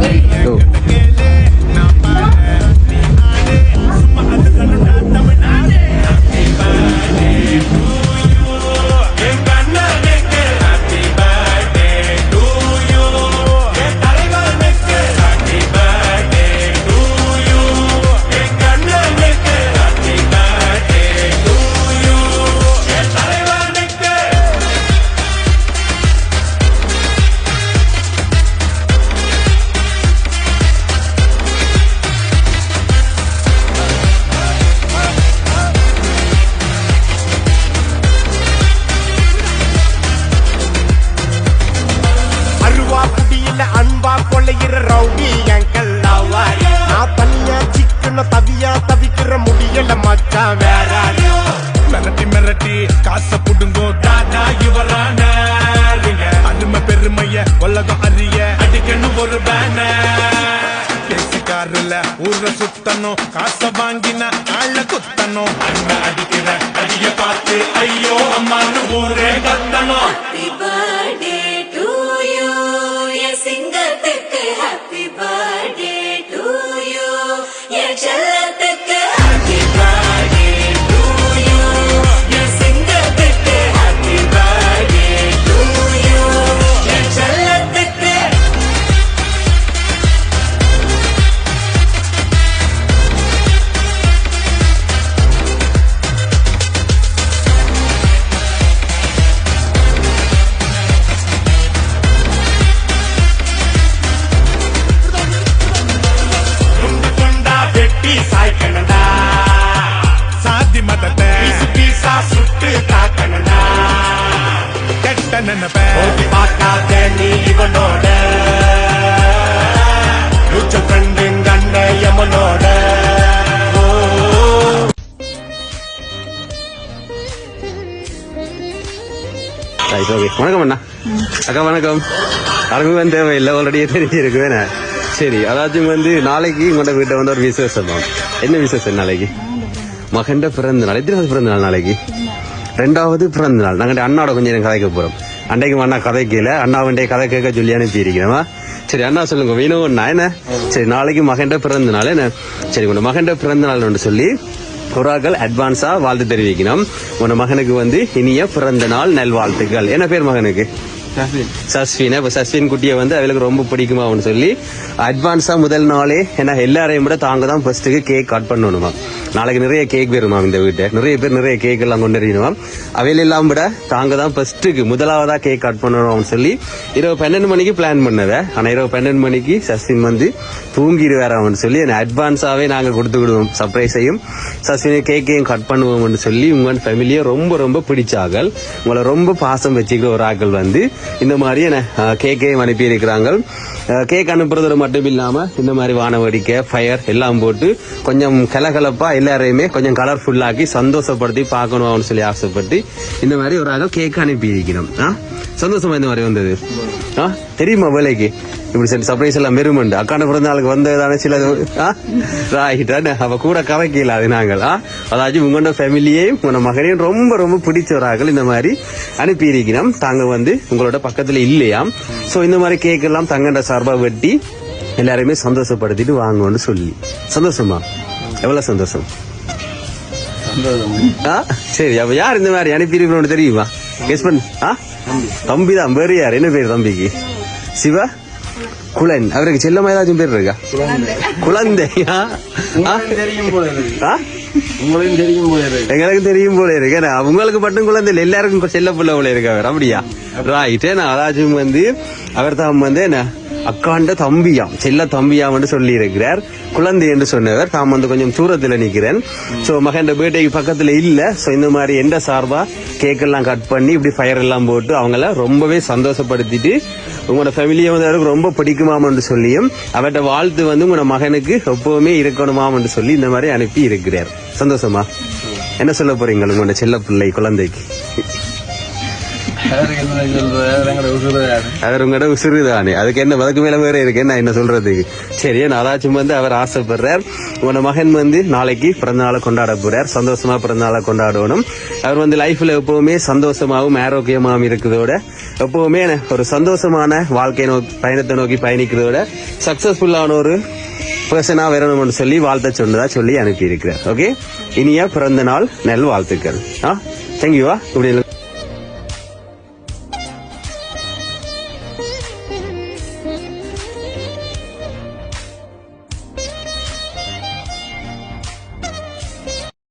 Go. கொள்ளையிற rowdy எங்கள் நான் தனியா சிக்கன தவியா தவிக்கிற முடியல மச்சா வேற. மிரட்டி மிரட்டி காசை புடுங்கோ தாத்தா இவரான அருமை பெருமைய உலகம் அறிய அடிக்கணும் ஒரு பேனர்ல ஊர்ல சுத்தணும் காசை வாங்கின ஆள குத்தணும். அண்ணா அடிக்கிற அடிய பார்த்து ஐயோ அம்மான்னு ஊரே கத்தணும். நினைப்ப பார்க்காத நீ இவனோட. லுச்ச கண்ண யமனோட. வணக்கம் அண்ணா. அக்கா வணக்கம். அறிமுகம் தேவையில்லை ஆல்ரெடியே தெரிஞ்சிருக்கு வேணா சரி அதாச்சும் வந்து நாளைக்கு உங்களோட வீட்டை வந்து ஒரு விசேஷம். என்ன விசேஷம் நாளைக்கு? மகன்ட பிறந்த நாள் எத்தனாவது பிறந்த நாள் நாளைக்கு? ரெண்டாவது பிறந்த நாள். நாங்கள் அண்ணாவோட கொஞ்சம் நேரம் கதைக்க போறோம். அன்றைக்கு அண்ணா கதை கீழே. அண்ணாவுடைய கதை கேட்க சொல்லி அனுப்பி இருக்கிறோமா சரி அண்ணா சொல்லுங்க. வீணும் அண்ணா என்ன? சரி நாளைக்கு மகன்ட பிறந்த நாள் என்ன? சரி உங்க மகன்ட பிறந்த நாள் சொல்லி புறாக்கள் அட்வான்ஸா வாழ்த்து தெரிவிக்கணும். உன மகனுக்கு வந்து இனிய பிறந்த நாள் நல்வாழ்த்துக்கள். என்ன பேர் மகனுக்கு? சஸ்வின். இப்ப சஸ்வின் குட்டியை வந்து அவளுக்கு ரொம்ப பிடிக்குமா அவனு சொல்லி அட்வான்ஸா முதல் நாளே ஏன்னா எல்லாரையும் விட தாங்க தான் ஃபர்ஸ்ட்டுக்கு கேக் கட் பண்ணணுமா? நாளைக்கு நிறைய கேக் வருமா இந்த வீட்டை நிறைய பேர் நிறைய கேக் எல்லாம் கொண்டு அவையில எல்லாம் விட தாங்க தான் ஃபர்ஸ்ட்டுக்கு முதலாவதா கேக் கட் பண்ணணும்னு சொல்லி இரவு பன்னெண்டு மணிக்கு பிளான் பண்ணதை. ஆனால் இரவு பன்னெண்டு மணிக்கு சஸ்வின் வந்து தூங்கிடுவார் அவன் சொல்லி அட்வான்ஸாகவே நாங்கள் கொடுத்து விடுவோம். சர்ப்ரைஸையும் சஸ்வினை கேக்கையும் கட் பண்ணுவோம்னு சொல்லி உங்கள் ஃபேமிலியை ரொம்ப ரொம்ப பிடிச்சார்கள். உங்களை ரொம்ப பாசம் வச்சுக்கிற ஒரு ஆக்கள் வந்து இந்த மாதிரி என்னை கேக்கையும் அனுப்பி இருக்கிறாங்க. கேக் அனுப்புறதோட மட்டும் இல்லாமல் இந்த மாதிரி வானவடிக்கை ஃபயர் எல்லாம் போட்டு கொஞ்சம் கலகலப்பாக எல்லாரையுமே கொஞ்சம் கலர்ஃபுல்லாக்கி சந்தோஷப்படுத்தி பார்க்கணும்னு சொல்லி ஆசைப்பட்டு இந்த மாதிரி ஒரு ஆக கேக் அனுப்பி இருக்கணும் ஆ? சந்தோஷமா இந்த மாதிரி வந்தது? ஆ? தெரியுமா வேலைக்கு? இப்படி சரி சர்ப்ரைஸ் எல்லாம் மெருமண்டு. அக்கான பிறந்த நாளுக்கு வந்ததான சில ராயிட்டா அவ கூட கதைக்கல அது நாங்கள். ஆ? அதாச்சும் உங்களோட ஃபேமிலியையும் உங்களோட மகனையும் ரொம்ப ரொம்ப பிடிச்சவராக இந்த மாதிரி அனுப்பி இருக்கிறோம் தாங்க வந்து உங்களோட பக்கத்துல இல்லையாம் சோ இந்த மாதிரி கேக் எல்லாம் தங்கண்ட சார்பா வெட்டி எல்லாரையுமே சந்தோஷப்படுத்திட்டு வாங்கன்னு சொல்லி. சந்தோஷமா? எவ்வளவு சந்தோஷம்? ஆ? சரி அப்ப யார் இந்த மாதிரி அனுப்பியிருக்கணும்னு தெரியுமா? கெஸ் பண்ணு. ஆ? தம்பி. தான் வேறு யார்? என்ன பேர் தம்பிக்கு? சிவா? குலன் அவருக்கு செல்லமா ஏதாச்சும் பேர் இருக்கா? குழந்தையா ஆ? தெரியும் போல உங்களையும் தெரியும் போல இருக்கு. எங்களுக்கு தெரியும் போல இருக்கு. ஏன்னா அவங்களுக்கு மட்டும் குழந்தை இல்லை எல்லாருக்கும் செல்ல பிள்ளை போல இருக்கு அவர். அப்படியா? ரைட் நான் அதாச்சும் வந்து அவர் தான் வந்து என்ன? அக்காண்ட தம்பியாம் செல்ல தம்பியாம் சொல்லி இருக்கிறார் குழந்தை என்று சொன்னவர். தாம் வந்து கொஞ்சம் தூரத்துல நிக்கிறேன். சோ மகன் பேட்டைக்கு பக்கத்துல இல்ல. சோ இந்த மாதிரி எந்த சார்பா கேக் எல்லாம் கட் பண்ணி இப்படி ஃபயர் எல்லாம் போட்டு அவங்கள ரொம்பவே சந்தோஷப்படுத்திட்டு உங்களோட ஃபேமிலியை வந்து அவருக்கு ரொம்ப பிடிக்குமாம் என்று சொல்லியும் அவர்கிட்ட வாழ்த்து வந்து உங்களோட மகனுக்கு எப்பவுமே இருக்கணுமாம் என்று சொல்லி இந்த மாதிரி அனுப்பி இருக்கிறார் சந்தோஷமா? என்ன சொல்ல போறீங்க உங்களோட செல்ல பிள்ளை குழந்தைக்கு? அவர் உங்களோட உசுறு தானே அதுக்கு என்ன அதுக்கு மேல வேற இருக்கு? நான் என்ன சொல்றதுக்கு சரி அதாச்சும் வந்து அவர் ஆசைப்படுறார். உங்களோட மகன் வந்து நாளைக்கு பிறந்த நாளை கொண்டாட போறார். சந்தோஷமா பிறந்த நாளை கொண்டாடணும். அவர் வந்து லைஃப்ல எப்பவுமே சந்தோஷமாவும் ஆரோக்கியமாவும் இருக்கிறதோட எப்பவுமே ஒரு சந்தோஷமான வாழ்க்கை நோக்கி பயணத்தை நோக்கி பயணிக்கிறதோட சக்சஸ்ஃபுல்லான ஒரு பர்சனா வரணும்னு சொல்லி வாழ்த்த சொன்னதா சொல்லி அனுப்பி இருக்கிறார் ஓகே இனிய பிறந்த நாள் நல் வாழ்த்துக்கள் ஆ? தேங்க்யூவா இப்படி